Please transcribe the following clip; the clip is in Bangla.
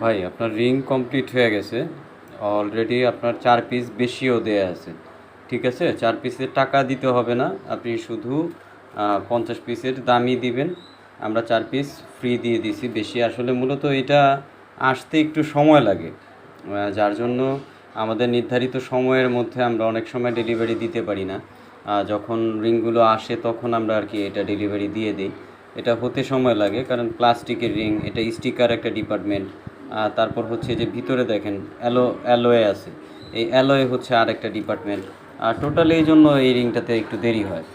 ভাই, আপনার রিং কমপ্লিট হয়ে গেছে। অলরেডি আপনার চার পিস বেশিও দেয়া আছে। ঠিক আছে? চার পিসের টাকা দিতে হবে না। আপনি শুধু পঞ্চাশ পিসের দামই দিবেন। আমরা চার পিস ফ্রি দিয়ে দিছি। বেশি আসলে মূলত এটা আসতে একটু সময় লাগে। যার জন্য আমাদের নির্ধারিত সময়ের মধ্যে আমরা অনেক সময় ডেলিভারি দিতে পারি না। যখন রিংগুলো আসে তখন আমরা আর কি এটা ডেলিভারি দিয়ে দিই। এটা হতে সময় লাগে কারণ প্লাস্টিকের রিং, এটা স্টিকার একটা ডিপার্টমেন্ট তারপর হচ্ছে যে ভিতরে দেখেন, অ্যালো, অ্যালোয়ে আছে। এই অ্যালোয়ে হচ্ছে আর একটা ডিপার্টমেন্ট আর টোটালি এই জন্য এই রিংটাতে একটু দেরি হয়।